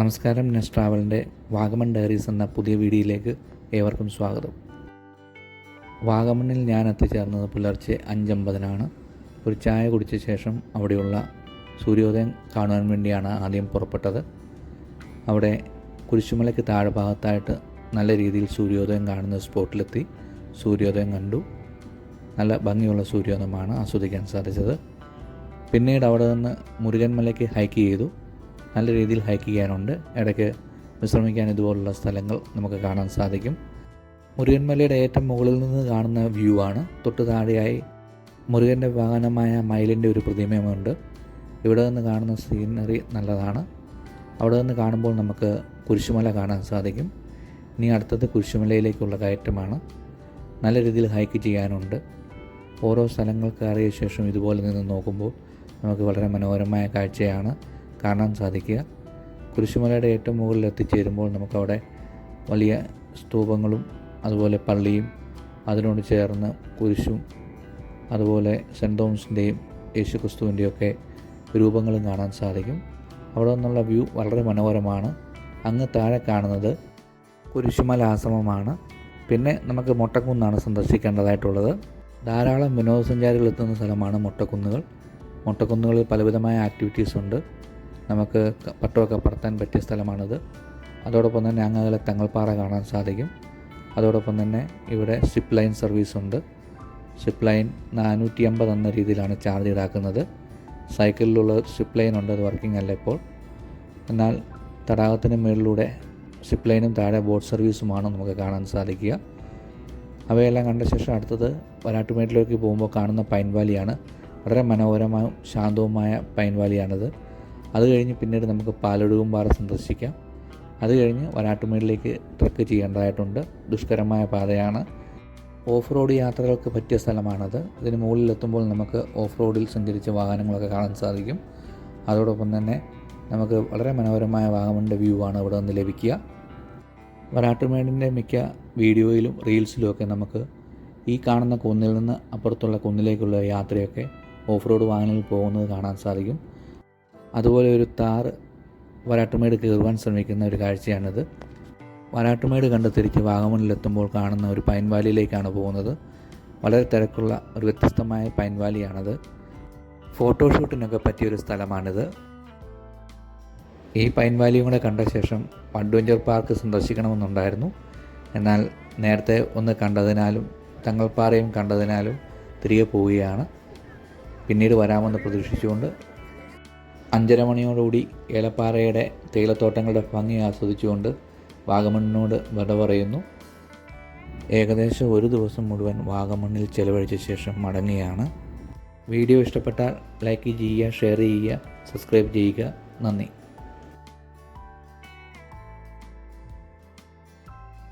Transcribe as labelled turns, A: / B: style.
A: നമസ്കാരം നെസ് ട്രാവലിന്റെ വാഗമൺ ഡയറീസ് എന്ന പുതിയ വീഡിയോയിലേക്ക് ഏവർക്കും സ്വാഗതം. വാഗമണ്ണിൽ ഞാൻ എത്തിച്ചേർന്നത് പുലർച്ചെ അഞ്ചമ്പതിനാണ്. ഒരു ചായ കുടിച്ച ശേഷം അവിടെയുള്ള സൂര്യോദയം കാണുവാൻ വേണ്ടിയാണ് ആദ്യം പുറപ്പെട്ടത്. അവിടെ കുരിശുമലയ്ക്ക് താഴെ ഭാഗത്തായിട്ട് നല്ല രീതിയിൽ സൂര്യോദയം കാണുന്ന സ്പോട്ടിലെത്തി. സൂര്യോദയം കണ്ടു. നല്ല ഭംഗിയുള്ള സൂര്യോദയമാണ് ആസ്വദിക്കാൻ സാധിച്ചത്. പിന്നീട് അവിടെ നിന്ന് മുരുകൻമലയ്ക്ക് ഹൈക്ക് ചെയ്തു. നല്ല രീതിയിൽ ഹൈക്ക് ചെയ്യാനുണ്ട്. ഇടയ്ക്ക് വിശ്രമിക്കാൻ ഇതുപോലുള്ള സ്ഥലങ്ങൾ നമുക്ക് കാണാൻ സാധിക്കും. മുരുകൻമലയുടെ ഏറ്റവും മുകളിൽ നിന്ന് കാണുന്ന വ്യൂ ആണ്. തൊട്ട് താഴെയായി മുരുകന്റെ വാഹനമായ മയിലിന്റെ ഒരു പ്രതിമയുമുണ്ട്. ഇവിടെ നിന്ന് കാണുന്ന സീനറി നല്ലതാണ്. അവിടെ നിന്ന് കാണുമ്പോൾ നമുക്ക് കുരിശുമല കാണാൻ സാധിക്കും. ഇനി അടുത്തത് കുരിശുമലയിലേക്കുള്ള കയറ്റമാണ്. നല്ല രീതിയിൽ ഹൈക്ക് ചെയ്യാനുണ്ട്. ഓരോ സ്ഥലങ്ങൾ കയറിയ ശേഷം ഇതുപോലെ നിന്ന് നോക്കുമ്പോൾ നമുക്ക് വളരെ മനോഹരമായ കാഴ്ചയാണ്. കാണാൻ സാധിക്കുക. കുരിശുമലയുടെ ഏറ്റവും മുകളിൽ എത്തിച്ചേരുമ്പോൾ നമുക്കവിടെ വലിയ സ്തൂപങ്ങളും അതുപോലെ പള്ളിയും അതിനോട് ചേർന്ന് കുരിശും അതുപോലെ സെന്റ് തോമസിന്റെയും യേശു ക്രിസ്തുവിന്റെയൊക്കെ രൂപങ്ങളും കാണാൻ സാധിക്കും. അവിടെ നിന്നുള്ള വ്യൂ വളരെ മനോഹരമാണ്. അങ്ങ് താഴെ കാണുന്നത് കുരിശുമല ആശ്രമമാണ്. പിന്നെ നമുക്ക് മൊട്ടക്കുന്നാണ് സന്ദർശിക്കേണ്ടതായിട്ടുള്ളത്. ധാരാളം വിനോദസഞ്ചാരികൾ എത്തുന്ന സ്ഥലമാണ് മൊട്ടക്കുന്നുകൾ. മൊട്ടക്കുന്നുകളിൽ പലവിധമായ ആക്ടിവിറ്റീസ് ഉണ്ട്. നമുക്ക് പട്ടമൊക്കെ പറത്താൻ പറ്റിയ സ്ഥലമാണിത്. അതോടൊപ്പം തന്നെ അങ്ങകലെ തങ്ങൾപ്പാറ കാണാൻ സാധിക്കും. അതോടൊപ്പം തന്നെ ഇവിടെ സിപ്പ് ലൈൻ സർവീസ് ഉണ്ട്. സിപ്പ് ലൈൻ നാനൂറ്റി അമ്പത് എന്ന രീതിയിലാണ് ചാർജ് ഈടാക്കുന്നത്. സൈക്കിളിലുള്ള സിപ്പ് ലൈൻ ഉണ്ട് അത് വർക്കിംഗ് അല്ല ഇപ്പോൾ. എന്നാൽ തടാകത്തിന് മുകളിലൂടെ സിപ്പ് ലൈനും താഴെ ബോട്ട് സർവീസുമാണ് നമുക്ക് കാണാൻ സാധിക്കുക. അവയെല്ലാം കണ്ട ശേഷം അടുത്തത് വരാട്ടുമേട്ടിലേക്ക് പോകുമ്പോൾ കാണുന്ന പൈൻവാലിയാണ് വളരെ മനോഹരമായും ശാന്തവുമായ പൈൻ വാലിയാണിത് അത് കഴിഞ്ഞ് പിന്നീട് നമുക്ക് പാലൊടുകുംപാറ സന്ദർശിക്കാം. അത് കഴിഞ്ഞ് വരാട്ടുമേടിലേക്ക് ട്രക്ക് ചെയ്യേണ്ടതായിട്ടുണ്ട്. ദുഷ്കരമായ പാതയാണ്. ഓഫ് റോഡ് യാത്രകൾക്ക് പറ്റിയ സ്ഥലമാണത്. ഇതിന് മുകളിലെത്തുമ്പോൾ നമുക്ക് ഓഫ് റോഡിൽ സഞ്ചരിച്ച വാഹനങ്ങളൊക്കെ കാണാൻ സാധിക്കും. അതോടൊപ്പം തന്നെ നമുക്ക് വളരെ മനോഹരമായ വാഗമണിന്റെ വ്യൂ ആണ് ഇവിടെ നിന്ന് ലഭിക്കുക. വരാട്ടുമേടിന്റെ മിക്ക വീഡിയോയിലും റീൽസിലുമൊക്കെ നമുക്ക് ഈ കാണുന്ന കുന്നിൽ നിന്ന് അപ്പുറത്തുള്ള കുന്നിലേക്കുള്ള യാത്രയൊക്കെ ഓഫ് റോഡ് വാഹനങ്ങളിൽ പോകുന്നത് കാണാൻ സാധിക്കും. അതുപോലെ ഒരു താർ വരാട്ടുമേട് കയറുവാൻ ശ്രമിക്കുന്ന ഒരു കാഴ്ചയാണിത്. വരാട്ടുമേട് കണ്ട് തിരിച്ച് വാഗമണിലെത്തുമ്പോൾ കാണുന്ന ഒരു പൈൻ വാലിയിലേക്കാണ് പോകുന്നത്. വളരെ തിരക്കുള്ള ഒരു വ്യത്യസ്തമായ പൈൻ വാലിയാണത് ഫോട്ടോഷൂട്ടിനൊക്കെ പറ്റിയൊരു സ്ഥലമാണിത്. ഈ പൈൻ വാലിയും കൂടെ കണ്ട ശേഷം അഡ്വഞ്ചർ പാർക്ക് സന്ദർശിക്കണമെന്നുണ്ടായിരുന്നു. എന്നാൽ നേരത്തെ ഒന്ന് കണ്ടതിനാലും തങ്ങൾപ്പാറയും കണ്ടതിനാലും തിരികെ പോവുകയാണ്. പിന്നീട് വരാമെന്ന് പ്രതീക്ഷിച്ചുകൊണ്ട് അഞ്ചര മണിയോടുകൂടി ഏലപ്പാറയുടെ തേയിലത്തോട്ടങ്ങളുടെ ഭംഗി ആസ്വദിച്ചുകൊണ്ട് വാഗമണ്ണിനോട് വിട പറയുന്നു. ഏകദേശം ഒരു ദിവസം മുഴുവൻ വാഗമണ്ണിൽ ചെലവഴിച്ച ശേഷം മടങ്ങുകയാണ്. വീഡിയോ ഇഷ്ടപ്പെട്ടാൽ ലൈക്ക് ചെയ്യുക ഷെയർ ചെയ്യുക സബ്സ്ക്രൈബ് ചെയ്യുക. നന്ദി.